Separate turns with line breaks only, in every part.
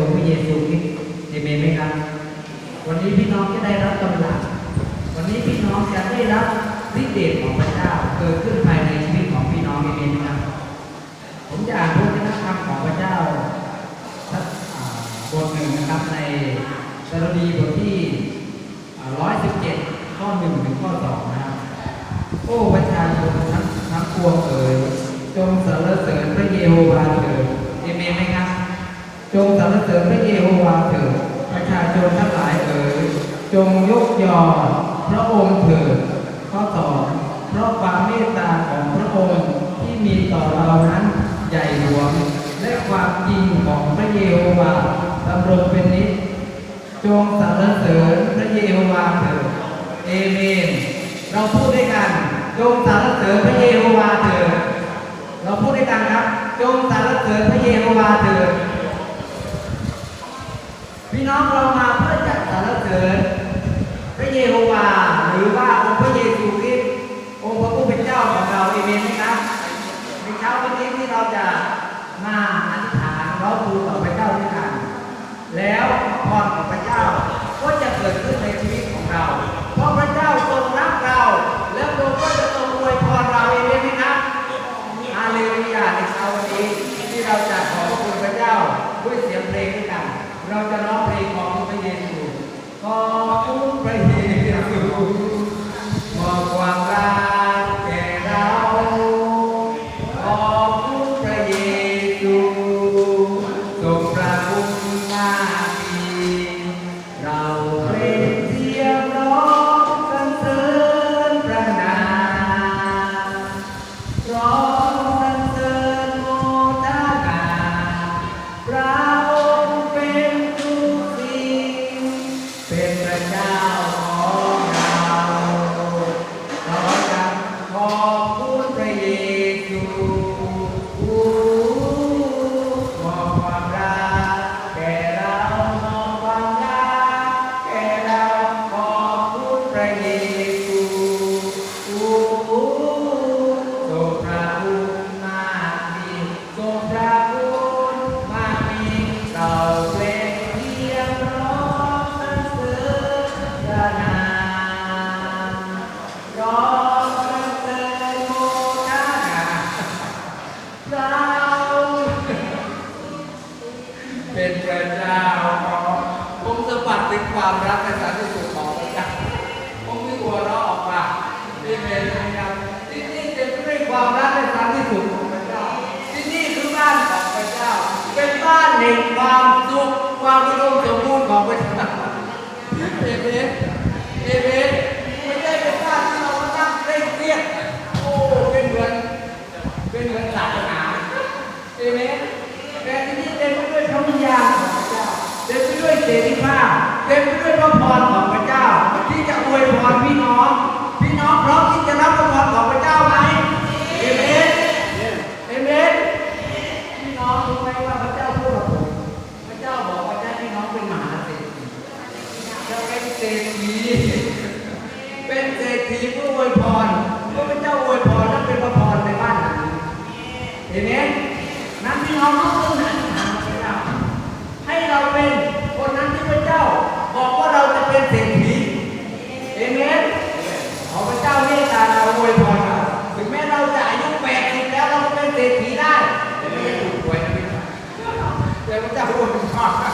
ในอง
พระเยซูคริสต์เอเมนไหมครับ วันนี้พี่น้องจะได้รับกำลัง วันนี้พี่น้องจะได้รับฤทธิ์เดชของพระเจ้าเกิดขึ้นภายในชีวิตของพี่น้องเอเมนไหมครับ ผมจะอ่านพระวจนะธรรมของพระเจ้าบทหนึ่งนะครับในสรดีบทที่ร้อยสิบเจ็ดข้อหนึ่งถึงข้อสองนะครับ โอ้ประชาชนทั้งทั้งปวงเอ๋ยจงสรรเสริญพระเยโฮวาเถิดเอเมนไหมครับ จงสรรเสริญพระเยโฮวาเถิดประชาชนทั้งหลายเอ๋ยจงยกยอพระองค์เถิดข้อสองเพราะความเมตตาของพระองค์ที่มีต่อเรานั้นใหญ่หลวงและความจริงของพระเยโฮวาดำรงเป็นนิจจงสรรเสริญพระเยโฮวาเถิดเอเมน เราพูดด้วยกันจงสรรเสริญพระเยโฮวาเถิดเราพูดด้วยกันครับจงสรรเสริญพระเยโฮวาเถิด น้องเรามาเพื่อจะสรรเสริญพระเยโฮวาหรือว่าองค์พระเยซูคริสต์องค์พระผู้เป็นเจ้าของเราเอเมนไหมครับในเช้าวันนี้ที่เราจะมาอธิษฐานร้องทูลต่อพระเจ้าด้วยกันแล้วพรขอ เอเมนเอเมนไม่ได้เป็นบ้านที่เรามานั่งเร่งเครียดโอ้เป็นเหมือนเป็นเหมือนศาสนาเอเมนแต่ที่นี่เต็มไปด้วยพระวิญญาณของพระเจ้าเต็มไปด้วยเสรีภาพเต็มไปด้วยพระพรของพระเจ้า ที่จะอวยพรพี่น้อง พี่น้องพร้อมที่จะรับพระพรของพระเจ้าไหม พีผู้อวยพรพระเจ้าอวยพรและนเป็นพระพรในบ้านหลังนี้เห็นไหมนั่นที่เราต้องตรงนั้นให้เราเป็นคนนั้นที่พระเจ้า บอกว่าเราจะเป็นเศรษฐีเห็นไหมขอพระเจ้าเมตตาเราอวยพรเราถึงแม้เราจะอายุแปดสิบแล้วเราเป็นเศรษฐีได้แต่ไม่ถูกหวยนะพี่แต่พระเจ้าอวยพร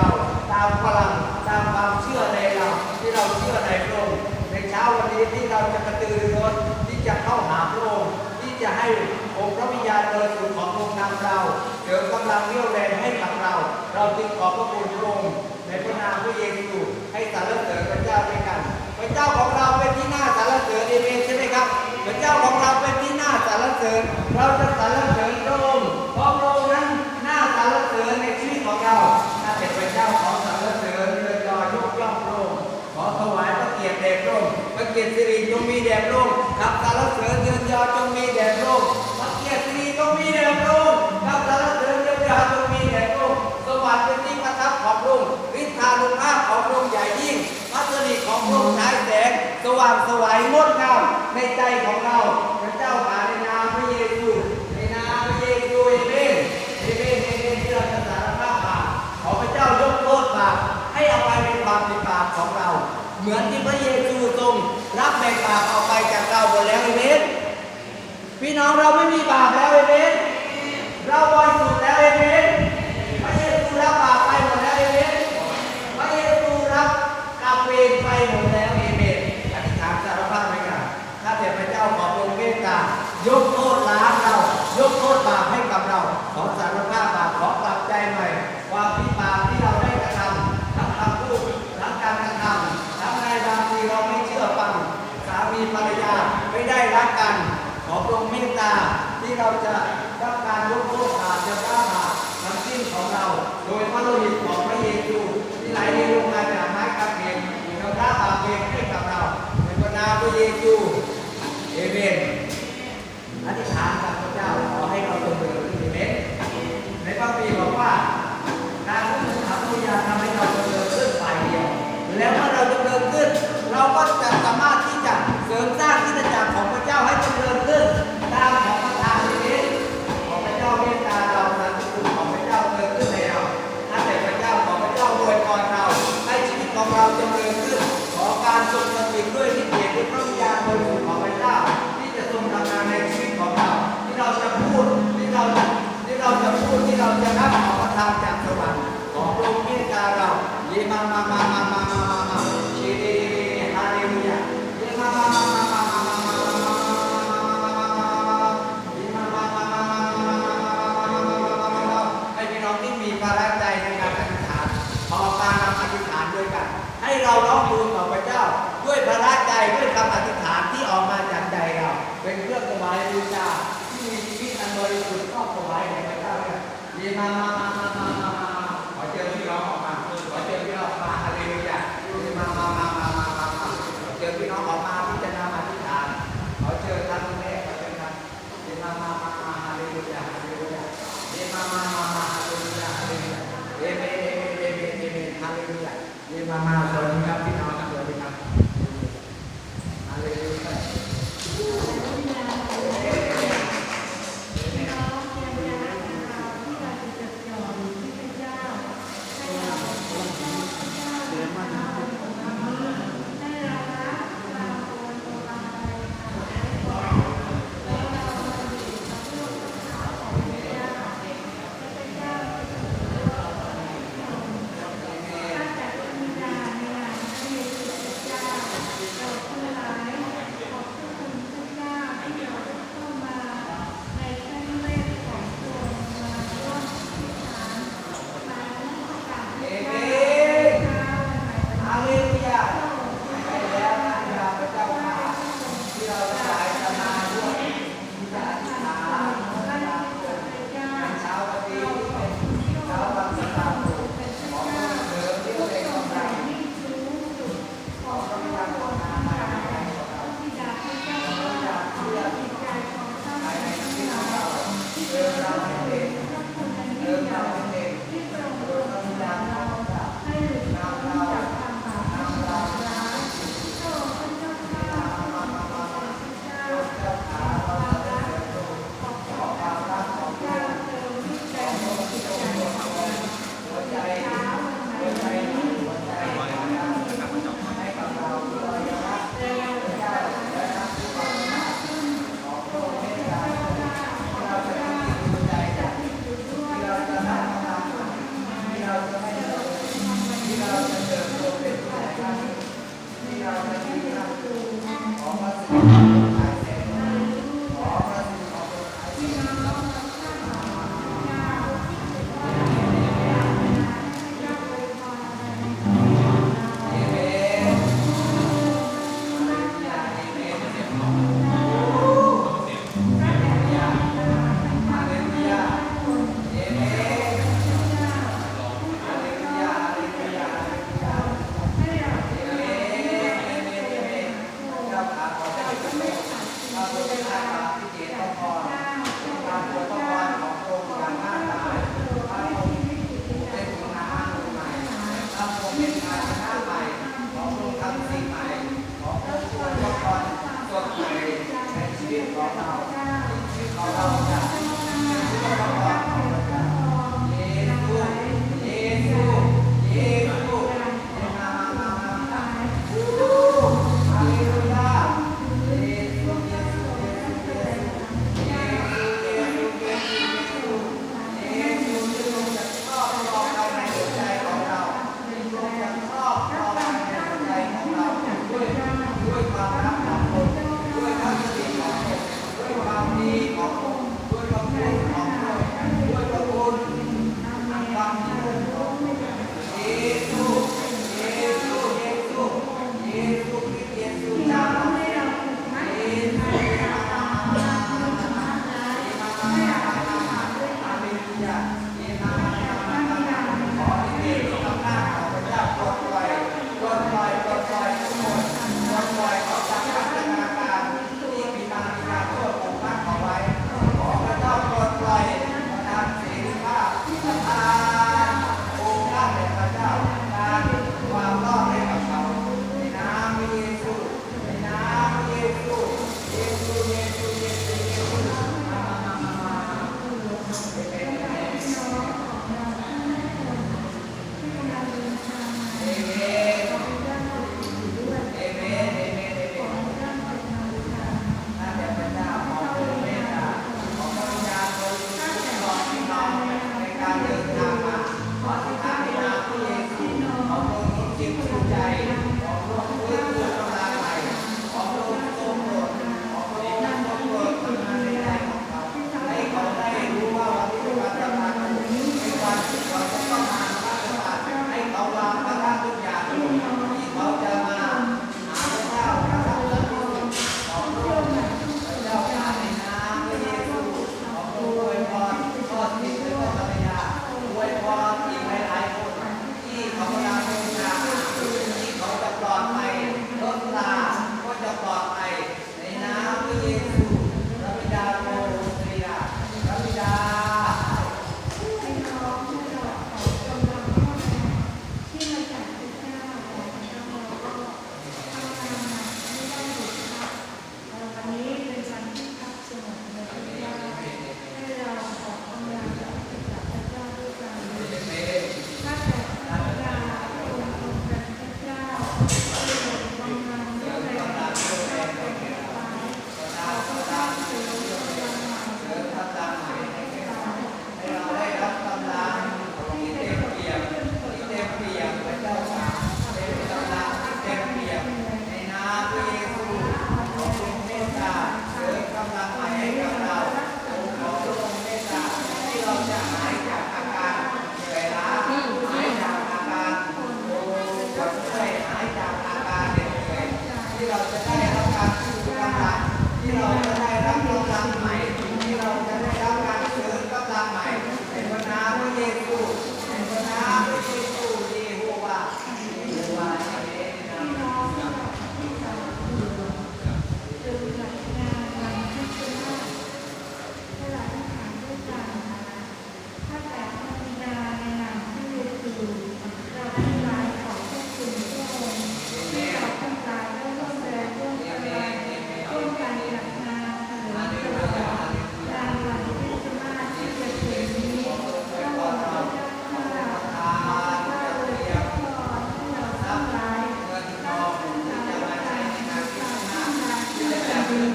ราตามพลังตามความเชื่อในเราที่เราเชื่อในพระองค์ในเช้าวันนี้ที่เราจะกระตือรือร้นที่จะเข้าหาพระองค์ที่จะให้องค์พระวิญญาณบริสุทธิ์ของพระองค์นำเราเดี๋ยวกำลังเรี่ยวแรงให้กับเรา เราจึงขอบพระคุณพระองค์ในพระนามพระเยซูให้สารเสด็จพระเจ้าด้วยกันพระเจ้าของเราเป็นที่น่าสารเสด็จเอเมนใช่ไหมครับพระเจ้าของเราเป็นที่น่าสารเสด็จเราจะสารเสริญพรย เกียรติสิริจงมีแด่โลกครับสารเสริญเยินยอจงมีแด่โลกพระเกียรติสิริจงมีแด่โลกครับสารเสริญเยินยอจงมีแด่โลกสวัสดิ์เป็นที่ประทับของพระองค์ฤทธานุภาพของพระองค์ใหญ่ยิ่งพัสดีของพระองฉายแสงสว่างสวายงด พี่น้องเราไม่มีบาปแล้วเอเมน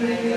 Amen.